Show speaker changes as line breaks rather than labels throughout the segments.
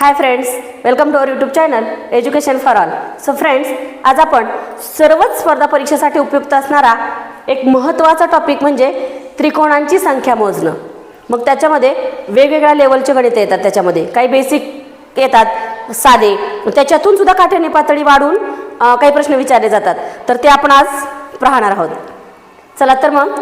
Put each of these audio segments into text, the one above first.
Hi friends welcome to our YouTube channel education for all so friends आज आपण सर्वच स्पर्धा परीक्षेसाठी उपयुक्त असणारा एक महत्त्वाचा टॉपिक म्हणजे त्रिकोणांची संख्या मोजणं. मग त्याच्यामध्ये वेगवेगळ्या लेवलचे गणित येतात त्याच्यामध्ये. काही बेसिक येतात साधे. त्याच्यातून सुद्धा काठ्याने पातळी वाढून काही प्रश्न विचारले जातात. तर ते आपण आज पाहणार आहोत. चला तर मग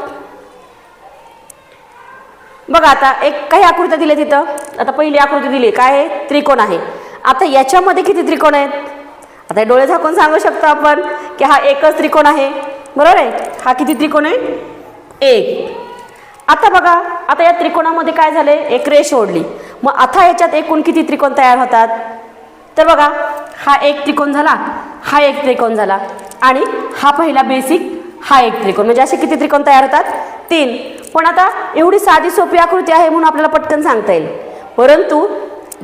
बघा आता एक काही आकृत्या दिल्या तिथं. आता पहिली आकृती दिली. काय आहे? त्रिकोण आहे. आता याच्यामध्ये किती त्रिकोण आहेत? आता हे डोळे झाकून सांगू शकतो आपण की हा एकच त्रिकोण आहे. बरोबर आहे? हा किती त्रिकोण आहे? एक. आता बघा आता या त्रिकोणामध्ये काय झाले एक रेष ओढली मग आता याच्यात एकूण किती त्रिकोण तयार होतात? तर बघा हा एक त्रिकोण झाला हा एक त्रिकोण झाला. आणि हा पहिला बेसिक हा एक त्रिकोण. म्हणजे असे किती त्रिकोण तयार होतात? तीन. पण आता एवढी साधी सोपी आकृती आहे म्हणून आपल्याला पटकन सांगता येईल. परंतु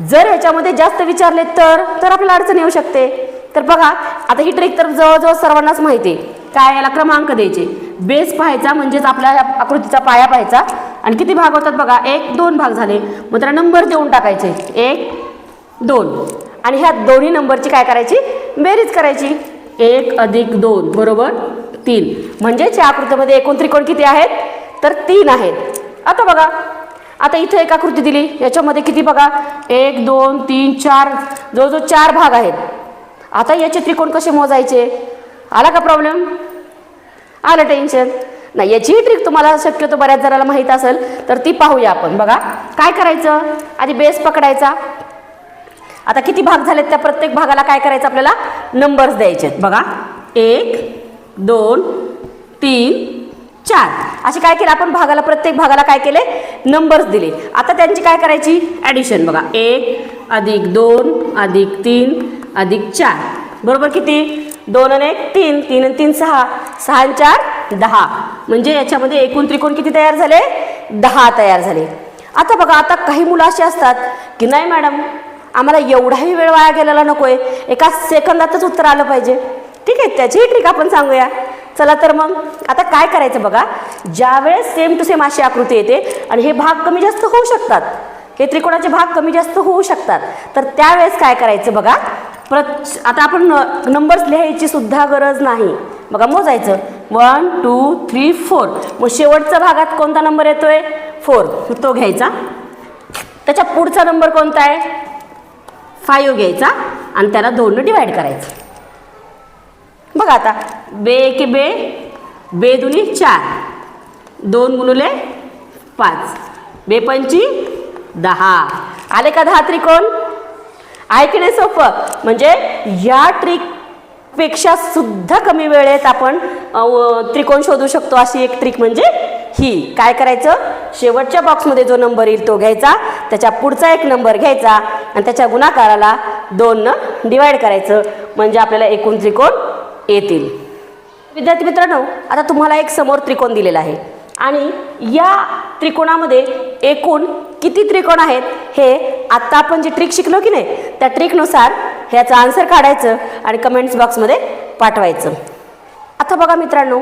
जर ह्याच्यामध्ये जास्त विचारले तर तर आपल्याला अडचण येऊ शकते. तर बघा आता ही ट्रिक तर जवळजवळ सर्वांनाच माहिती आहे. काय याला क्रमांक द्यायचे. बेस पाहायचा म्हणजेच आपल्या आकृतीचा पाया पाहायचा. आणि किती भाग होतात बघा एक दोन भाग झाले. मग त्याला नंबर देऊन टाकायचे. एक दोन. आणि ह्या दोन्ही नंबरची काय करायची? बेरीज करायची. एक अधिक दोन बरोबर? तीन. म्हणजेच या आकृतीमध्ये एकूण त्रिकोण किती आहेत? तर तीन आहेत. आता बघा आता इथं एक आकृती दिली. याच्यामध्ये किती बघा? एक दोन तीन चार जवळजवळ चार भाग आहेत. आता याचे त्रिकोण कसे मोजायचे? आला का प्रॉब्लेम आलं टेन्शन नाही याचीही ट्रिक तुम्हाला शक्यतो बऱ्याच जणाला माहीत असेल तर ती पाहूया आपण. बघा काय करायचं? आधी बेस पकडायचा. आता किती भाग झालेत त्या प्रत्येक भागाला काय करायचं आपल्याला? नंबर्स द्यायचे आहेत बघा एक दोन तीन चार. असे काय केलं? आपण भागाला प्रत्येक भागाला काय केले? नंबर्स दिले. आता त्यांची काय करायची? ॲडिशन बघा. एक अधिक दोन अधिक तीन अधिक चार. बरोबर किती? दोन आणि एक तीन. तीन आणि तीन सहा. सहा आणि चार दहा. म्हणजे याच्यामध्ये एकूण त्रिकोण किती तयार झाले? दहा तयार झाले. आता बघा आता काही मुलं अशी असतात की नाही मॅडम आम्हाला एवढाही वेळ वाया गेलेला नको आहे एका सेकंदातच उत्तर आलं पाहिजे. ठीक आहे त्याचीही ट्रिक आपण सांगूया. चला तर मग आता काय करायचं बघा? ज्यावेळेस सेम टू सेम अशी आकृती येते आणि हे भाग कमी जास्त होऊ शकतात. हे त्रिकोणाचे भाग कमी जास्त होऊ शकतात. तर त्यावेळेस काय करायचं बघा? परत आता आपण नंबर्स लिहायची सुद्धा गरज नाही. बघा मोजायचं. वन टू थ्री फोर मग शेवटच्या भागात कोणता नंबर येतोय? फोर तो घ्यायचा. त्याच्या पुढचा नंबर कोणता आहे? फाईव्ह घ्यायचा. आणि त्याला दोन डिवाईड करायचं. बघा आता बे के बे बे दुनी चार दोन गुणुले पाच बे पंची दहा. आले का दहा त्रिकोण? ऐकणे सोपं. म्हणजे या ट्रिकपेक्षा सुद्धा कमी वेळेत आपण त्रिकोण शोधू शकतो. अशी एक ट्रिक म्हणजे ही. काय करायचं? शेवटच्या बॉक्समध्ये जो नंबर येईल तो घ्यायचा त्याच्या पुढचा एक नंबर घ्यायचा आणि त्याच्या गुणाकाराला दोननं डिवाईड करायचं. म्हणजे आपल्याला एकूण त्रिकोण येतील. विद्यार्थी मित्रांनो आता तुम्हाला एक समोर त्रिकोण दिलेला आहे. आणि या त्रिकोणामध्ये एकूण किती त्रिकोण आहेत हे आत्ता आपण जी ट्रिक शिकलो की नाही त्या ट्रिकनुसार ह्याचं आन्सर काढायचं आणि कमेंट्स बॉक्समध्ये पाठवायचं. आता बघा मित्रांनो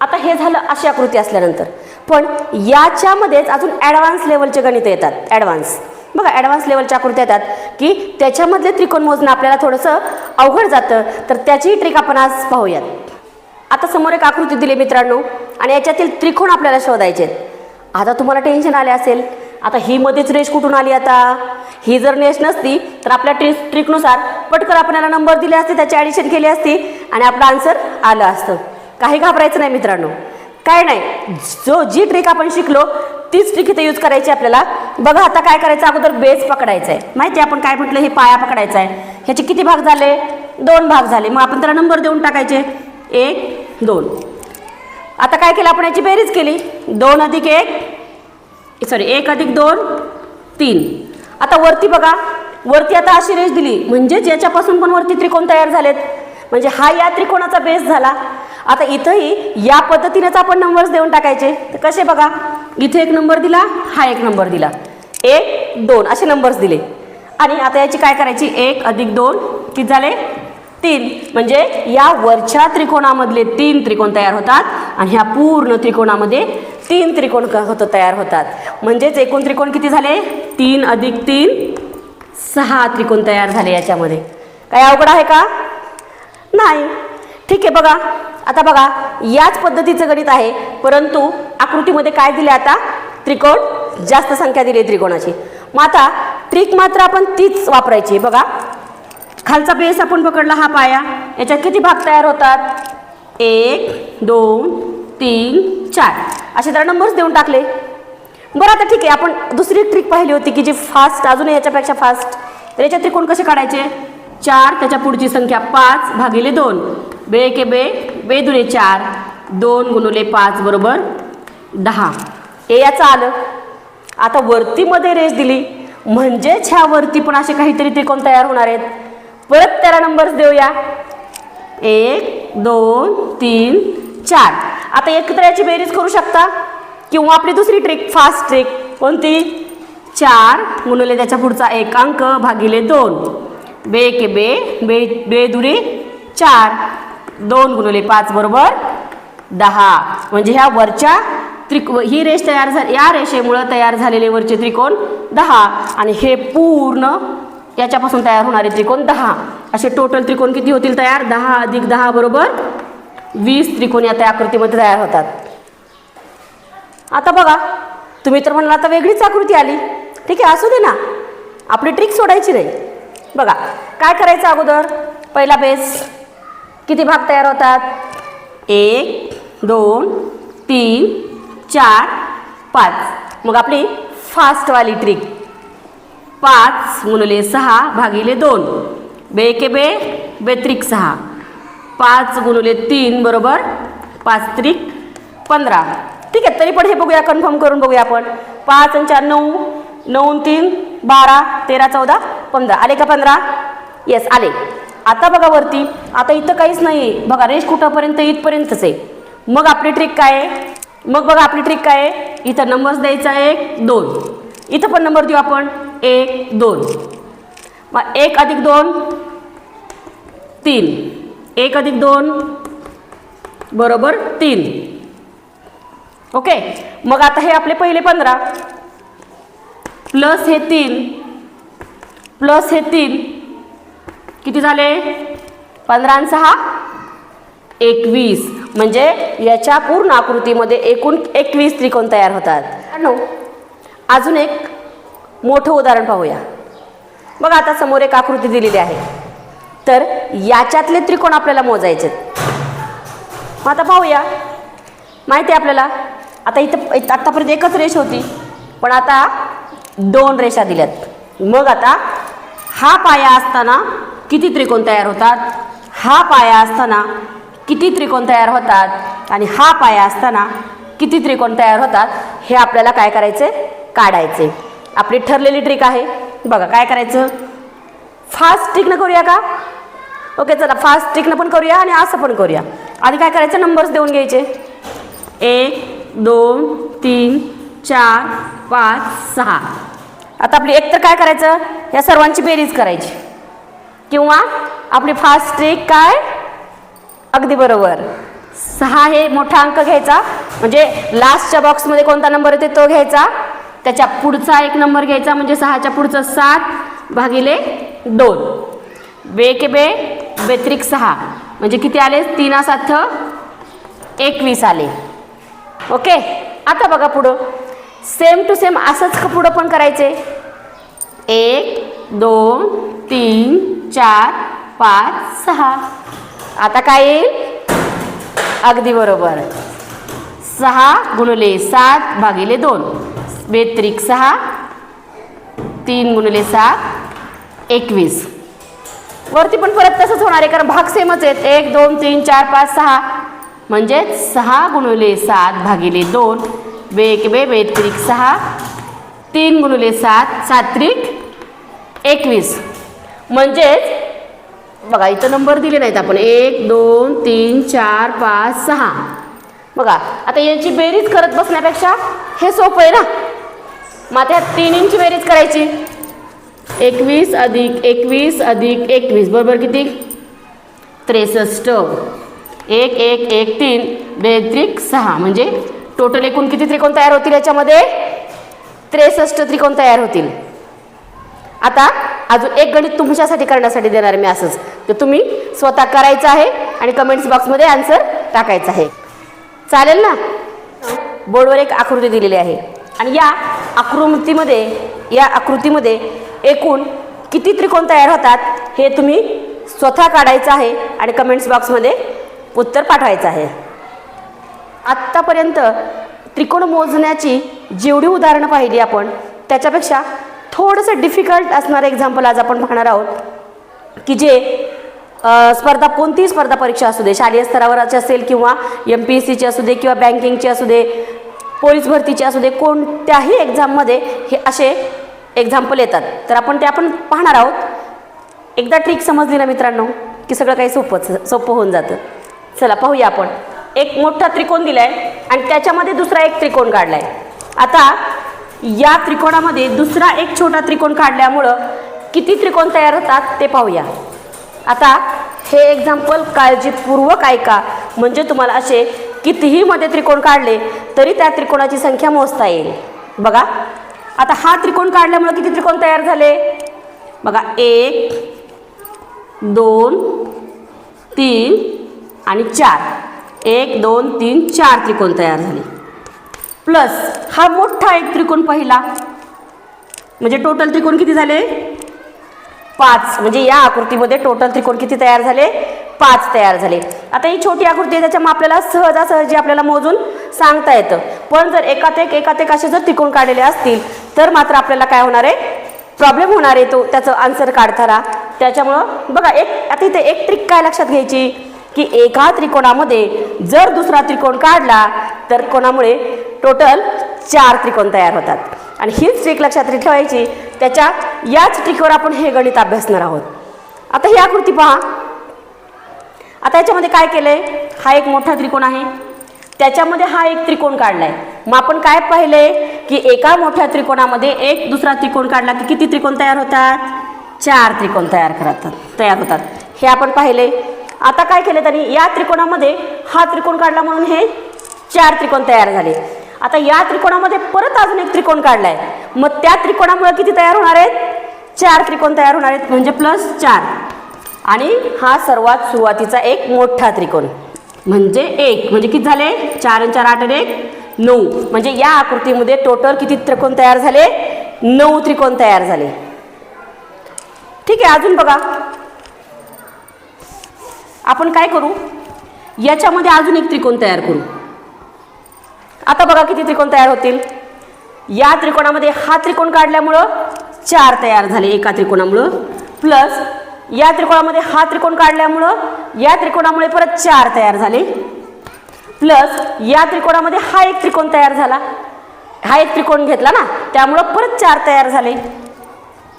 आता हे झालं अशी आकृती असल्यानंतर. पण याच्यामध्येच अजून ॲडव्हान्स लेवलचे गणितं येतात. ॲडव्हान्स बघा ॲडव्हान्स लेवलच्या आकृत्या येतात की त्याच्यामधले त्रिकोण मोजणं आपल्याला थोडंसं अवघड जातं. तर त्याचीही ट्रिक आपण आज पाहूयात. आता समोर एक आकृती दिली मित्रांनो आणि याच्यातील त्रिकोण आपल्याला शोधायचे आहेत. आता तुम्हाला टेन्शन आले असेल. आता ही मध्येच रेष कुठून आली आता? ही जर रेष नसती तर आपल्या ट्रि ट्रिकनुसार पटकन आपल्याला नंबर दिले असते त्याची ॲडिशन केली असती आणि आपलं आन्सर आलं असतं. काही घाबरायचं नाही मित्रांनो. काय नाही. जो जी ट्रिक आपण शिकलो तीच ट्रिक इथे यूज करायची आपल्याला. बघा आता काय करायचं? अगोदर बेस पकडायचा आहे माहिती आहे आपण काय म्हटलं? हे पाया पकडायचा आहे ह्याचे किती भाग झाले? दोन भाग झाले. मग आपण त्याला नंबर देऊन टाकायचे. एक दोन. आता काय केलं आपण? याची बेरीज केली. दोन अधिक एक सॉरी एक अधिक दोन तीन. आता वरती बघा. वरती आता अशी रेष दिली. म्हणजेच याच्यापासून पण वरती त्रिकोण तयार झालेत. म्हणजे हा या त्रिकोणाचा बेस झाला. आता इथंही या पद्धतीनेच आपण नंबर्स देऊन टाकायचे. तर कसे बघा? इथे एक नंबर दिला हा एक नंबर दिला. एक दोन असे नंबर्स दिले. आणि आता याची काय करायची? एक अधिक दोन किती झाले? तीन. म्हणजे या वरच्या त्रिकोणामधले तीन त्रिकोण तयार होतात आणि ह्या पूर्ण त्रिकोणामध्ये तीन त्रिकोण क- होतं तयार होतात. म्हणजेच एकूण त्रिकोण किती झाले? तीन अधिक तीन सहा त्रिकोण तयार झाले याच्यामध्ये. काय अवघड आहे का? नाही. ठीक आहे बघा. आता बघा याच पद्धतीचं गणित आहे. परंतु आकृतीमध्ये काय दिले आता? त्रिकोण जास्त संख्या दिली त्रिकोणाची. मग आता ट्रिक मात्र आपण तीच वापरायची. बघा. खालचा बेस आपण पकडला हा पाया. याच्यात किती भाग तयार होतात? एक दोन तीन चार. असे त्याला नंबर्स देऊन टाकले. बरं आता ठीक आहे. आपण दुसरी ट्रिक पाहिली होती की जी फास्ट अजून याच्यापेक्षा फास्ट तर याच्यात त्रिकोण कसे काढायचे? चार त्याच्या पुढची संख्या पाच भागिले दोन. बे के बे बे दुने चार दोन गुणुले पाच बरोबर दहा. हे याचं आलं. आता वरतीमध्ये रेस दिली. म्हणजेच ह्या वरती पण असे काहीतरी त्रिकोण तयार होणार आहेत. परत त्याला नंबर्स देऊया. एक दोन तीन चार. आता एकत्र याची बेरीज करू शकता. किंवा आपली दुसरी ट्रिक फास्ट ट्रिक कोणती? चार गुणुले त्याच्या पुढचा एक अंक भागिले दोन. बे के बे बे बे दुरे चार. दोन गुणवले पाच बरोबर दहा. म्हणजे ह्या वरच्या त्रिको ही रेष तयार झाली या रेषेमुळं तयार झालेले वरचे त्रिकोण दहा. आणि हे पूर्ण याच्यापासून तयार होणारे त्रिकोण दहा. असे टोटल त्रिकोण किती होतील तयार? दहा अधिक दहा बरोबर वीस त्रिकोण या त्या आकृतीमध्ये तयार होतात. आता बघा तुम्ही तर म्हणाला आता वेगळीच आकृती आली. ठीक आहे असू दे ना. आपली ट्रिक सोडायची नाही. बघा काय करायचं अगोदर? पहिला बेस किती भाग तयार होतात? एक दोन तीन चार पाच. मग आपली फास्टवाली ट्रिक पाच गुणले सहा भागिले दोन. बे के बे बेत्रिक सहा. पाच गुणले तीन बरोबर पाच त्रिक पंधरा. ठीक आहे तरी पण हे बघूया कन्फर्म करून बघूया आपण. पाच आणि चार नऊ. नऊ तीन बारा तेरा चौदा पंधरा. आले का पंधरा? येस आले. आता बघा वरती. आता इथं काहीच नाही आहे बघा रेष कुठंपर्यंत इथपर्यंतच आहे. मग आपली ट्रिक काय आहे? मग बघा आपली ट्रिक काय आहे? इथं नंबर्स द्यायचा एक दोन. इथं पण नंबर देऊ आपण. एक दोन. मग एक अधिक दोन तीन. एक अधिक दोन बरोबर तीन. ओके? मग आता हे आपले पहिले पंधरा. प्लस हे तीन. प्लस हे तीन. किती झाले? पंधरा सहा? एकवीस. म्हणजे याच्या पूर्ण आकृतीमध्ये एकूण एकवीस त्रिकोण तयार होतात. अजून एक मोठं उदाहरण पाहूया. बघा आता समोर एक आकृती दिलेली आहे. तर याच्यातले त्रिकोण आपल्याला मोजायचे मग आता पाहूया. माहिती आहे आपल्याला? आता इथं इथं आत्तापर्यंत एकच रेष होती. पण आता दोन रेषा दिल्यात. मग आता हा पाया असताना किती त्रिकोण तयार होतात? हा पाया असताना किती त्रिकोण तयार होतात? आणि हा पाया असताना किती त्रिकोण तयार होतात? हे आपल्याला काय करायचे? काढायचे. आपली ठरलेली ट्रिक आहे. बघा काय करायचं? फास्ट ट्रिकनं करूया का? ओके चला फास्ट ट्रिकनं पण करूया आणि असं पण करूया. आधी काय करायचं? नंबर्स देऊन घ्यायचे. एक दोन तीन चार पाच सहा. आता आपली एकतर काय करायचं? या सर्वांची बेरीज करायची. किंवा आपली फास्ट ट्रिक काय? अगदी बरोबर. सहा हे मोठा अंक घ्यायचा. म्हणजे लास्टच्या बॉक्समध्ये कोणता नंबर येते तो घ्यायचा. त्याच्या पुढचा एक नंबर घ्यायचा म्हणजे सहाच्या पुढचं सात भागिले दोन. बे के बे बेत्रिक सहा. म्हणजे किती आले? तीन सात एकवीस आले. ओके? आता बघा पुढं. सेम टू सेम असंच का पुढं पण करायचे. एक दोन तीन चार पाच सहा. आता काय येईल? अगदी बरोबर. सहा गुणले सात भागिले दोन. बेत्रिक सहा तीन गुणले सात एकवीस. वरती पण परत तसंच होणार आहे कारण भाग सेमच आहेत. एक दोन तीन चार पाच सहा. म्हणजेच सहा गुणले सात भागिले दोन. बेक बे बेत्रिक सहा तीन गुणुले सात सात्रिक एकवीस. म्हणजेच बघा इथं नंबर दिले नाहीत आपण. एक दोन तीन चार पाच सहा. बघा आता यांची बेरीज करत बसण्यापेक्षा हे सोपं आहे ना? मग त्या तीन इंची बेरीज करायची. एकवीस अधिक एकवीस अधिक एकवीस. बरोबर किती? त्रेसष्ट. एक एक एक तीन. बेत्रिक सहा. म्हणजे टोटल एकूण किती त्रिकोण तयार होतील याच्यामध्ये? त्रेसष्ट त्रिकोण तयार होतील. आता अजून एक गणित तुमच्यासाठी करण्यासाठी देणार मी असंच. तर तुम्ही स्वतः करायचं आहे आणि कमेंट्स बॉक्समध्ये आन्सर टाकायचं आहे. चालेल ना? बोर्डवर एक आकृती दिलेली आहे. आणि या आकृतीमध्ये या आकृतीमध्ये एकूण किती त्रिकोण तयार होतात हे तुम्ही स्वतः काढायचं आहे आणि कमेंट्स बॉक्समध्ये उत्तर पाठवायचं आहे. आत्तापर्यंत त्रिकोण मोजण्याची जेवढी उदाहरणं पाहिली आपण त्याच्यापेक्षा थोडंसं डिफिकल्ट असणारं एक्झाम्पल आज आपण पाहणार आहोत की जे स्पर्धा कोणतीही स्पर्धा परीक्षा असू दे शालेय स्तरावरची असेल किंवा एम पी एस सीची असू दे किंवा बँकिंगची असू दे पोलीस भरतीची असू दे कोणत्याही एक्झाममध्ये हे असे एक्झाम्पल येतात. तर आपण ते आपण पाहणार आहोत. एकदा ट्रिक समजली ना मित्रांनो की सगळं काही सोपंच सोपं होऊन जातं. चला पाहूया आपण. एक मोठा त्रिकोण दिलाय आणि त्याच्यामध्ये दुसरा एक त्रिकोण काढलाय. आता या त्रिकोणामध्ये दुसरा एक छोटा त्रिकोण काढल्यामुळं किती त्रिकोण तयार होतात ते पाहूया. आता हे एक्झाम्पल काळजीपूर्वक ऐका. म्हणजे तुम्हाला असे कितीही मध्ये त्रिकोण काढले तरी त्या त्रिकोणाची संख्या मोजता येईल. बघा. आता हा त्रिकोण काढल्यामुळे किती त्रिकोण तयार झाले? बघा एक दोन तीन आणि चार. एक दोन तीन चार त्रिकोण तयार झाले. प्लस हा मोठा एक त्रिकोण पहिला. म्हणजे टोटल त्रिकोण किती झाले? पाच. म्हणजे या आकृतीमध्ये टोटल त्रिकोण किती तयार झाले? पाच तयार झाले. आता ही छोटी आकृती आहे त्याच्यामुळे आपल्याला सहजासहजी आपल्याला मोजून सांगता येतं. पण जर एकात एक एकात एक असे जर त्रिकोण काढलेले असतील तर मात्र आपल्याला काय होणार आहे? प्रॉब्लेम होणार आहे तो. त्याचं आन्सर काढताना. त्याच्यामुळं बघा एक आता इथे एक ट्रिक काय लक्षात घ्यायची? की एका त्रिकोणामध्ये जर दुसरा त्रिकोण काढला तर कोणामुळे टोटल चार त्रिकोण तयार होतात. आणि हीच ट्रिक लक्षात ठेवायची त्याच्या याच ट्रिकवर आपण हे गणित अभ्यासणार आहोत. आता ही आकृती पहा. आता याच्यामध्ये काय केलंय? हा एक मोठा त्रिकोण आहे. त्याच्यामध्ये हा एक त्रिकोण काढलाय. मग आपण काय पाहिले की एका मोठ्या त्रिकोणामध्ये एक दुसरा त्रिकोण काढला की किती त्रिकोण तयार होतात? चार त्रिकोण तयार करतात तयार होतात. हे आपण पाहिले आता काय केलं त्यांनी या त्रिकोणामध्ये हा त्रिकोण काढला म्हणून हे चार त्रिकोण तयार झाले. आता या त्रिकोणामध्ये परत अजून एक त्रिकोण काढलाय. मग त्या त्रिकोणामुळे किती तयार होणार आहेत? चार त्रिकोण तयार होणार आहेत म्हणजे प्लस चार. आणि हा सर्वात सुरुवातीचा एक मोठा त्रिकोण. म्हणजे एक. म्हणजे किती झाले? चार आणि चार आठ आणि एक नऊ. म्हणजे या आकृतीमध्ये टोटल किती त्रिकोण तयार झाले? नऊ त्रिकोण तयार झाले. ठीक आहे अजून बघा. आपण काय करू? याच्यामध्ये अजून एक त्रिकोण तयार करू. आता बघा किती त्रिकोण तयार होतील. या त्रिकोणामध्ये हा त्रिकोण काढल्यामुळं चार तयार झाले एका त्रिकोणामुळं. प्लस या त्रिकोणामध्ये हा त्रिकोण काढल्यामुळं या त्रिकोणामुळे परत चार तयार झाले. प्लस या त्रिकोणामध्ये हा एक त्रिकोण तयार झाला. हा एक त्रिकोण घेतला ना त्यामुळं परत चार तयार झाले.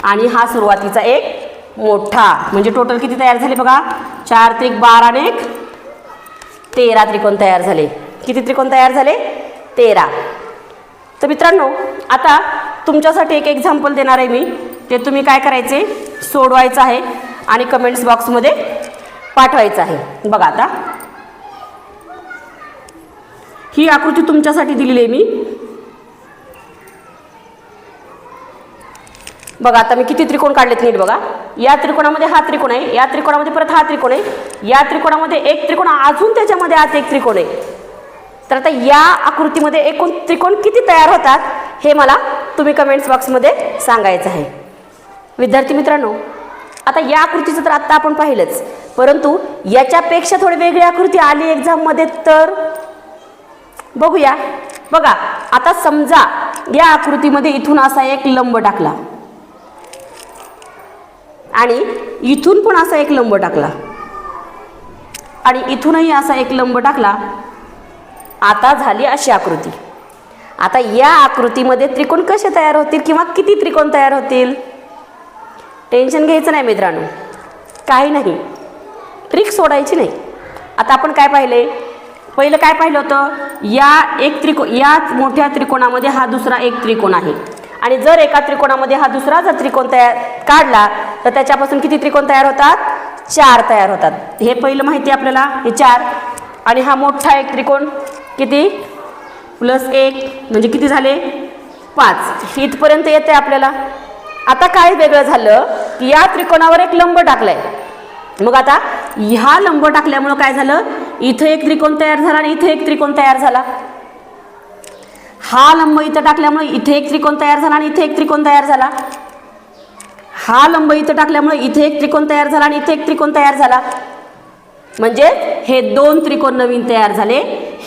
आणि हा सुरुवातीचा एक मोठा. म्हणजे टोटल किती तयार झाले बघा? चार त्रिक बारा आणि एक तेरा त्रिकोण तयार झाले. किती त्रिकोण तयार झाले? तेरा. तर मित्रांनो आता तुमच्यासाठी एक एक्झाम्पल देणार आहे मी. ते तुम्ही काय करायचे? सोडवायचं आहे आणि कमेंट्स बॉक्समध्ये पाठवायचं आहे. बघा आता. ही आकृती तुमच्यासाठी दिलेली आहे मी. बघा आता मी किती त्रिकोण काढलेत नीट बघा. या त्रिकोणामध्ये हा त्रिकोण आहे या त्रिकोणामध्ये परत हा त्रिकोण आहे या त्रिकोणामध्ये एक त्रिकोण अजून त्याच्यामध्ये आत एक त्रिकोण आहे. तर आता या आकृतीमध्ये एकूण त्रिकोण किती तयार होतात हे मला तुम्ही कमेंट्स बॉक्समध्ये सांगायचं आहे. विद्यार्थी मित्रांनो आता या आकृतीचं तर आत्ता आपण पाहिलंच परंतु याच्यापेक्षा थोडी वेगळी आकृती आली एक्झाममध्ये तर बघूया. बघा आता समजा या आकृतीमध्ये इथून असा एक लंब टाकला. आणि इथून पण असा एक लंब टाकला. आणि इथूनही असा एक लंब टाकला. आता झाली अशी आकृती. आता या आकृतीमध्ये त्रिकोण कसे तयार होतील किंवा किती त्रिकोण तयार होतील? टेन्शन घ्यायचं नाही मित्रांनो. काही नाही. ट्रिक सोडायची नाही. आता आपण काय पाहिले? पहिलं काय पाहिलं होतं? या एक त्रिको या मोठ्या त्रिकोणामध्ये हा दुसरा एक त्रिकोण आहे. आणि जर एका त्रिकोणामध्ये हा दुसरा जर त्रिकोण तयार काढला तर त्याच्यापासून किती त्रिकोण तयार होतात? चार तयार होतात. हे पहिलं माहिती आहे आपल्याला हे चार. आणि हा मोठा एक त्रिकोण किती? प्लस एक म्हणजे किती झाले? पाच. इथपर्यंत येते आपल्याला. आता काय वेगळं झालं की या त्रिकोणावर एक लंब टाकलाय. मग आता ह्या लंब टाकल्यामुळं काय झालं? इथं एक त्रिकोण तयार झाला आणि इथं एक त्रिकोण तयार झाला. हा लंब इथं टाकल्यामुळे इथे एक त्रिकोण तयार झाला आणि इथे एक त्रिकोण तयार झाला. हा लंब इथं टाकल्यामुळे इथे एक त्रिकोण तयार झाला आणि इथे एक त्रिकोण तयार झाला. म्हणजे हे दोन त्रिकोण नवीन तयार झाले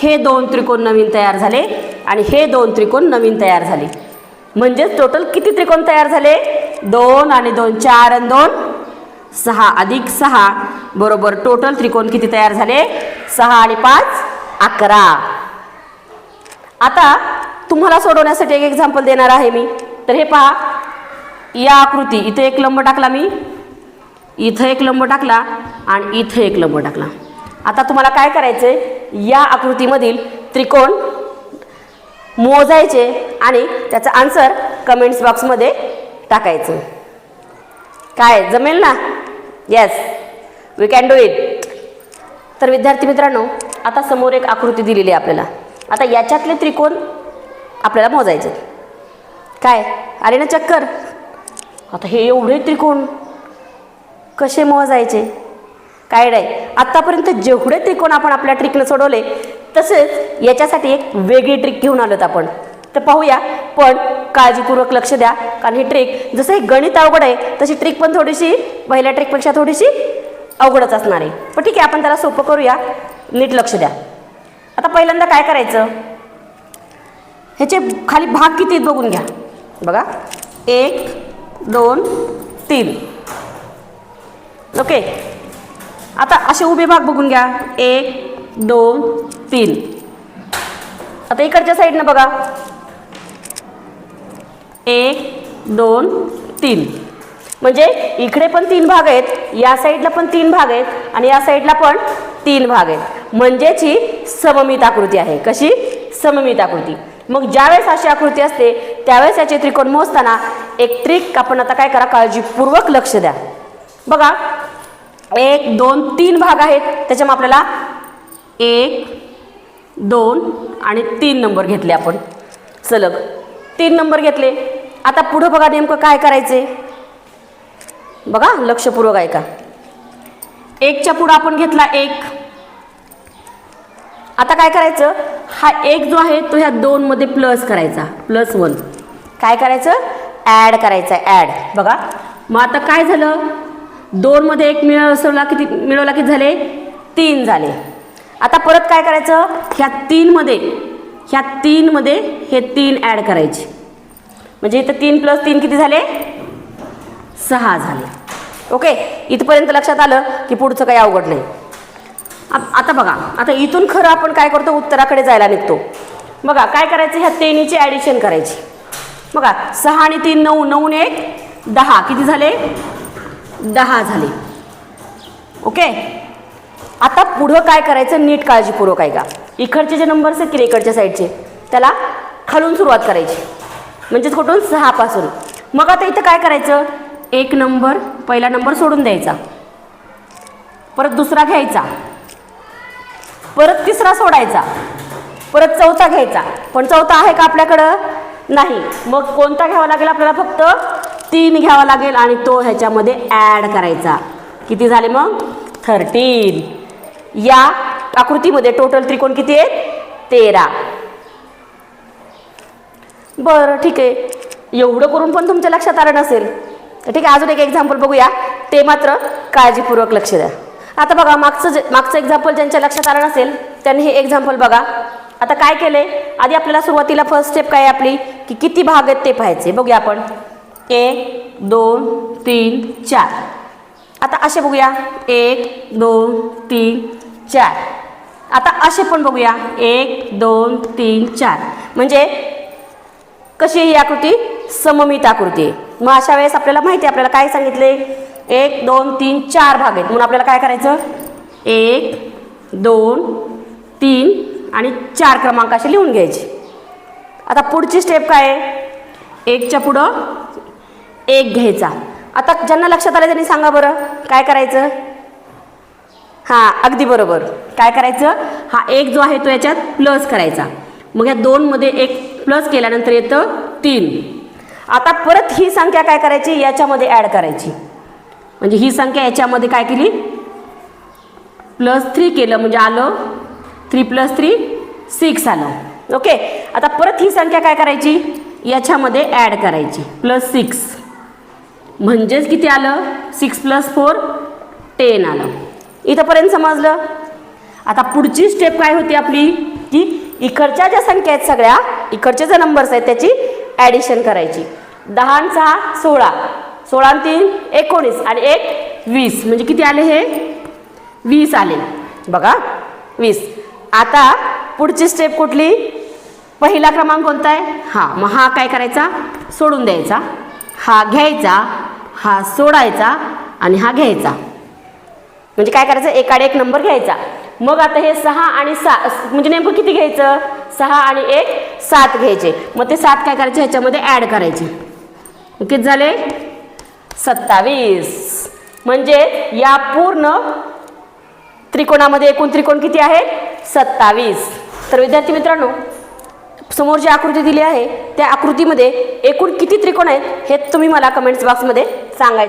हे दोन त्रिकोण नवीन तयार झाले आणि हे दोन त्रिकोण नवीन तयार झाले. म्हणजेच टोटल किती त्रिकोण तयार झाले? दोन आणि दोन चार आणि दोन सहा अधिक सहा बरोबर टोटल त्रिकोण किती तयार झाले? सहा आणि पाच अकरा. आता तुम्हाला सोडवण्यासाठी एक एक्झाम्पल देणार आहे मी. तर हे पहा या आकृती इथं एक लंब टाकला मी. इथं एक लंब टाकला आणि इथं एक लंब टाकला. आता तुम्हाला काय करायचं आहे या आकृतीमधील त्रिकोण मोजायचे आणि त्याचा आन्सर कमेंट्स बॉक्समध्ये टाकायचं. काय? जमेल ना? Yes we can do it तर विद्यार्थी मित्रांनो आता समोर एक आकृती दिलेली आहे आपल्याला. आता याच्यातले त्रिकोण आपल्याला मोजायचे काय? आले ना चक्कर? आता हे एवढे त्रिकोण कसे मोजायचे? काय नाही. आत्तापर्यंत जेवढे त्रिकोण आपण आपल्या ट्रिकनं सोडवले तसेच याच्यासाठी एक वेगळी ट्रिक घेऊन आलोत आपण. तर पाहूया. पण काळजीपूर्वक लक्ष द्या. कारण ही ट्रिक जसं हे गणित अवघड आहे तशी ट्रिक पण थोडीशी पहिल्या ट्रिकपेक्षा थोडीशी अवघडच असणार आहे. पण ठीक आहे आपण त्याला सोपं करूया. नीट लक्ष द्या. आता पहिल्यांदा काय करायचं? ह्याचे खाली भाग किती बघून घ्या. बघा. एक दोन तीन. ओके आता असे उभे भाग बघून घ्या. एक दोन तीन. आता इकडच्या साईडनं बघा. एक दोन तीन. म्हणजे इकडे पण तीन भाग आहेत या साईडला पण तीन भाग आहेत आणि या साईडला पण तीन भाग आहेत. म्हणजेच ही सममित आकृती आहे. कशी? सममित आकृती. मग ज्यावेळेस अशी आकृती असते त्यावेळेस याचे त्रिकोण मोजताना एक ट्रिक आपण आता काय करा काळजीपूर्वक लक्ष द्या. बघा एक दोन तीन भाग आहेत. त्याच्यामुळे आपल्याला एक दोन आणि तीन नंबर घेतले आपण. सलग तीन नंबर घेतले. आता पुढं बघा नेमकं काय करायचे. बघा लक्षपूर्वक आहे का एकच्या पुढं आपण घेतला एक. आता काय करायचं? हा एक जो आहे तो ह्या दोनमध्ये प्लस करायचा. प्लस वन काय करायचं? ॲड करायचा. ॲड बघा. मग आता काय झालं? दोनमध्ये एक मिळवला किती मिळवला किती झाले? तीन झाले. आता परत काय करायचं? ह्या तीनमध्ये ह्या तीनमध्ये हे तीन ॲड करायचे. म्हणजे इथं तीन प्लस तीन किती झाले? सहा झाले. ओके इथपर्यंत लक्षात आलं की पुढचं काही अवघड नाही. आता बघा आता इथून खरं आपण काय करतो? उत्तराकडे जायला निघतो. बघा काय करायचं? ह्या तेनीची ॲडिशन करायची. बघा सहा आणि तीन नऊ नऊ एक दहा. किती झाले? दहा झाले. ओके? आता पुढं काय करायचं? नीट काळजीपूर्वक आहे का इकडचे जे नंबर्स आहेत की इकडच्या साईडचे त्याला खालून सुरुवात करायची. म्हणजेच कुठून? सहापासून मग आता इथं काय करायचं? एक नंबर पहिला नंबर सोडून द्यायचा. परत दुसरा घ्यायचा. परत तिसरा सोडायचा. परत चौथा घ्यायचा. पण चौथा आहे का आपल्याकडं? नाही. मग कोणता घ्यावा लागेल आपल्याला फक्त? तीन घ्यावा लागेल आणि तो ह्याच्यामध्ये ॲड करायचा. किती झाले मग? थर्टीन या आकृतीमध्ये टोटल त्रिकोण किती आहेत? तेरा. बरं ठीक आहे. एवढं करून पण तुमच्या लक्षात आलं नसेल. तर ठीक आहे अजून एक एक्झाम्पल बघूया. ते मात्र काळजीपूर्वक लक्ष द्या. आता बघा मागचं जे मागचं एक्झाम्पल ज्यांच्या लक्षात आलं नसेल त्यांनी हे एक्झाम्पल बघा. आता काय केले आधी आपल्याला सुरुवातीला फर्स्ट स्टेप काय आहे आपली? की किती भाग आहेत ते पाहायचे. बघूया आपण. एक दोन तीन चार. आता असे बघूया. एक दोन तीन चार. आता असे पण बघूया. एक दोन तीन चार. म्हणजे कशी आहे ही आकृती? सममित आकृती. आहे मग अशा वेळेस आपल्याला माहिती आहे आपल्याला काय सांगितले एक दोन तीन चार भाग आहेत. म्हणून आपल्याला काय करायचं? एक दोन तीन आणि चार क्रमांक असे लिहून घ्यायचे. आता पुढची स्टेप काय आहे? एकच्या पुढं एक घ्यायचा. आता ज्यांना लक्षात आलं त्यांनी सांगा बरं. काय करायचं? हां अगदी बरोबर. काय करायचं? हा एक जो आहे तो याच्यात प्लस करायचा. मग या दोनमध्ये एक प्लस केल्यानंतर येतं तीन. आता परत ही संख्या काय करायची? याच्यामध्ये ॲड करायची. म्हणजे ही संख्या याच्यामध्ये काय केली? प्लस थ्री केलं म्हणजे आलं थ्री प्लस थ्री सिक्स आलं. ओके आता परत ही संख्या काय करायची? याच्यामध्ये ॲड करायची. Plus six. म्हणजेच किती आलं? सिक्स प्लस फोर टेन आलं. इथंपर्यंत समजलं? आता पुढची स्टेप काय होती आपली? की इकडच्या ज्या संख्या आहेत सगळ्या इकडचे जे नंबर्स आहेत त्याची ॲडिशन करायची. दहा सहा सोळा. सोळा तीन एकोणीस आणि एक वीस. म्हणजे किती आले हे? वीस आले. बघा वीस. आता पुढची स्टेप कुठली? पहिला क्रमांक कोणता आहे? हा मग हा काय करायचा? सोडून द्यायचा. हा घ्यायचा हा सोडायचा आणि हा घ्यायचा. म्हणजे काय करायचं? एकाडे एक नंबर घ्यायचा. मग आता हे सहा आणि सा म्हणजे नेमकं किती घ्यायचं? सहा आणि एक सात घ्यायचे. मग ते सात काय करायचे? ह्याच्यामध्ये ॲड करायचे. किती झाले? सत्तावीस. म्हणजे या पूर्ण त्रिकोणामध्ये एकूण त्रिकोण किती आहे? सत्तावीस. तर विद्यार्थी मित्रांनो समोर जी आकृती दिली आहे त्या आकृतीमध्ये एकूण किती त्रिकोण आहेत हे तुम्ही मला कमेंट्स बॉक्समध्ये सांगायचं